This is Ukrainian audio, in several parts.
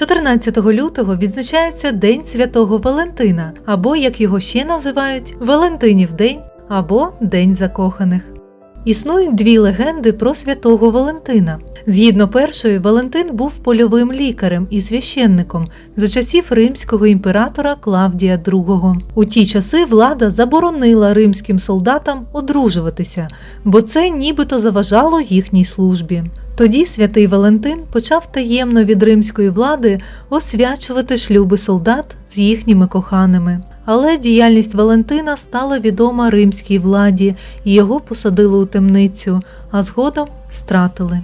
14 лютого відзначається День Святого Валентина, або як його ще називають Валентинів День або День закоханих. Існують дві легенди про святого Валентина. Згідно першої, Валентин був польовим лікарем і священником за часів римського імператора Клавдія II. У ті часи влада заборонила римським солдатам одружуватися, бо це нібито заважало їхній службі. Тоді святий Валентин почав таємно від римської влади освячувати шлюби солдат з їхніми коханими. Але діяльність Валентина стала відома римській владі, і його посадили у темницю, а згодом стратили.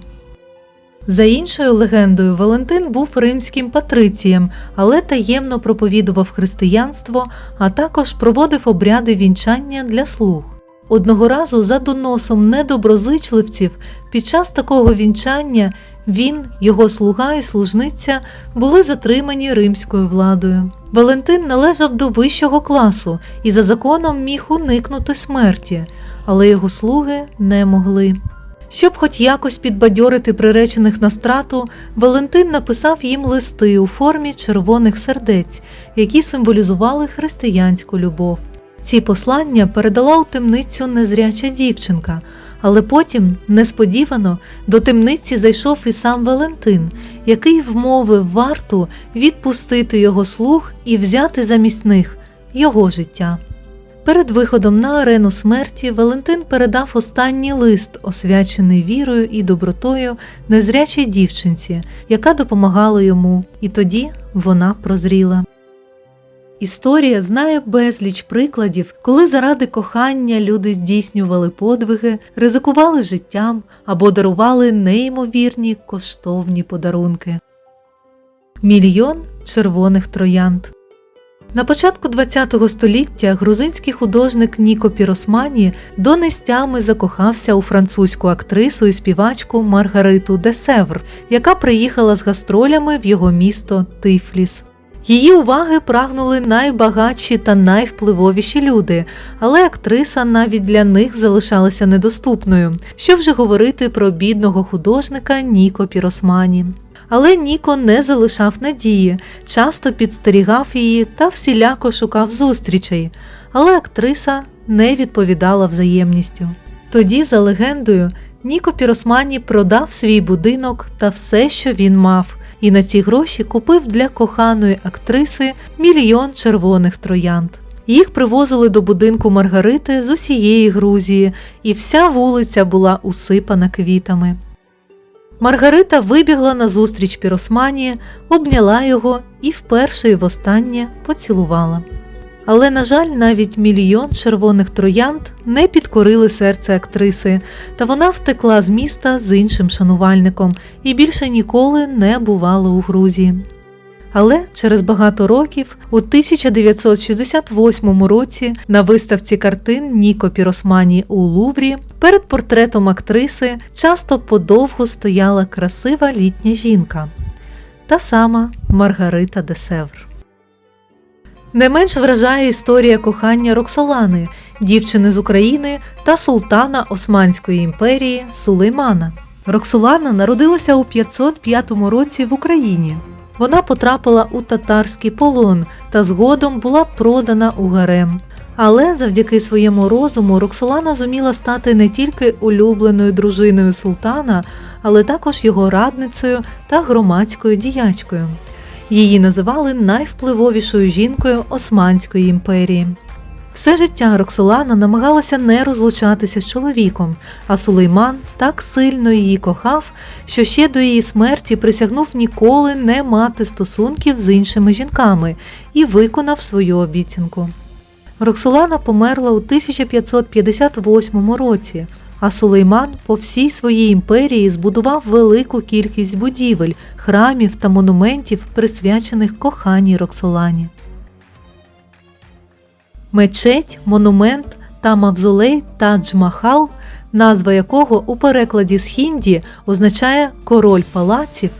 За іншою легендою, Валентин був римським патрицієм, але таємно проповідував християнство, а також проводив обряди вінчання для слуг. Одного разу за доносом недоброзичливців під час такого вінчання він, його слуга і служниця були затримані римською владою. Валентин належав до вищого класу і за законом міг уникнути смерті, але його слуги не могли. Щоб хоч якось підбадьорити приречених на страту, Валентин написав їм листи у формі червоних сердець, які символізували християнську любов. Ці послання передала у темницю незряча дівчинка, але потім, несподівано, до темниці зайшов і сам Валентин, який вмовив варту відпустити його слуг і взяти замість них його життя. Перед виходом на арену смерті Валентин передав останній лист, освячений вірою і добротою незрячій дівчинці, яка допомагала йому, і тоді вона прозріла. Історія знає безліч прикладів, коли заради кохання люди здійснювали подвиги, ризикували життям або дарували неймовірні коштовні подарунки. Мільйон червоних троянд. На початку ХХ століття грузинський художник Ніко Піросмані донестями закохався у французьку актрису і співачку Маргариту де Севр, яка приїхала з гастролями в його місто Тифліс. Її уваги прагнули найбагатші та найвпливовіші люди, але актриса навіть для них залишалася недоступною. Що вже говорити про бідного художника Ніко Піросмані. Але Ніко не залишав надії, часто підстерігав її та всіляко шукав зустрічей, але актриса не відповідала взаємністю. Тоді, за легендою, Ніко Піросмані продав свій будинок та все, що він мав, і на ці гроші купив для коханої актриси мільйон червоних троянд. Їх привозили до будинку Маргарити з усієї Грузії, і вся вулиця була усипана квітами. Маргарита вибігла на зустріч Піросмані, обняла його і вперше і востаннє поцілувала. Але, на жаль, навіть мільйон червоних троянд не підкорили серце актриси, та вона втекла з міста з іншим шанувальником і більше ніколи не бувала у Грузії. Але через багато років, у 1968 році, на виставці картин Ніко Піросмані у Луврі перед портретом актриси часто подовго стояла красива літня жінка, та сама Маргарита де Севр. Не менш вражає історія кохання Роксолани, дівчини з України та султана Османської імперії Сулеймана. Роксолана народилася у 505 році в Україні. Вона потрапила у татарський полон та згодом була продана у гарем. Але завдяки своєму розуму Роксолана зуміла стати не тільки улюбленою дружиною султана, але також його радницею та громадською діячкою. Її називали найвпливовішою жінкою Османської імперії. Все життя Роксолана намагалася не розлучатися з чоловіком, а Сулейман так сильно її кохав, що ще до її смерті присягнув ніколи не мати стосунків з іншими жінками і виконав свою обіцянку. Роксолана померла у 1558 році, а Сулейман по всій своїй імперії збудував велику кількість будівель, храмів та монументів, присвячених коханій Роксолані. Мечеть, монумент та мавзолей Тадж-Махал, назва якого у перекладі з хінді означає король палаців,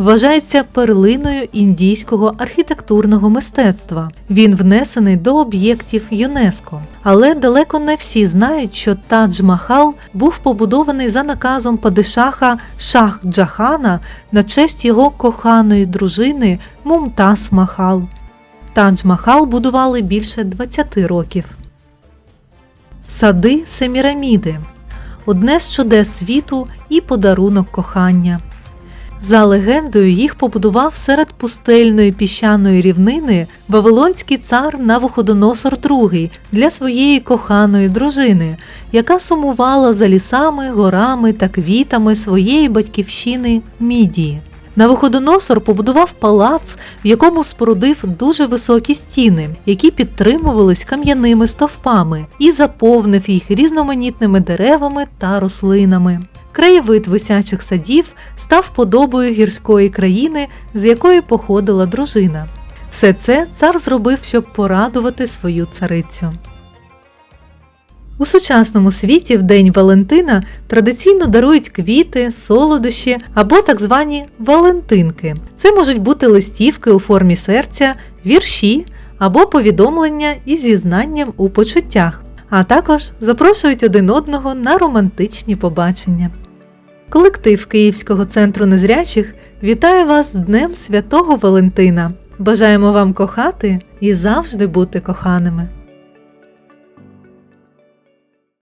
вважається перлиною індійського архітектурного мистецтва. Він внесений до об'єктів ЮНЕСКО. Але далеко не всі знають, що Тадж-Махал був побудований за наказом падишаха Шах Джахана на честь його коханої дружини Мумтаз Махал. Тадж-Махал будували більше 20 років. Сади Семіраміди одне з чудес світу і подарунок кохання. За легендою, їх побудував серед пустельної піщаної рівнини Вавилонський цар Навуходоносор II для своєї коханої дружини, яка сумувала за лісами, горами та квітами своєї батьківщини Мідії. Навуходоносор побудував палац, в якому спорудив дуже високі стіни, які підтримувались кам'яними стовпами, і заповнив їх різноманітними деревами та рослинами. Краєвид висячих садів став подобою гірської країни, з якої походила дружина. Все це цар зробив, щоб порадувати свою царицю. У сучасному світі в День Валентина традиційно дарують квіти, солодощі або так звані Валентинки. Це можуть бути листівки у формі серця, вірші або повідомлення із зізнанням у почуттях, а також запрошують один одного на романтичні побачення. Колектив Київського центру незрячих вітає вас з Днем Святого Валентина! Бажаємо вам кохати і завжди бути коханими!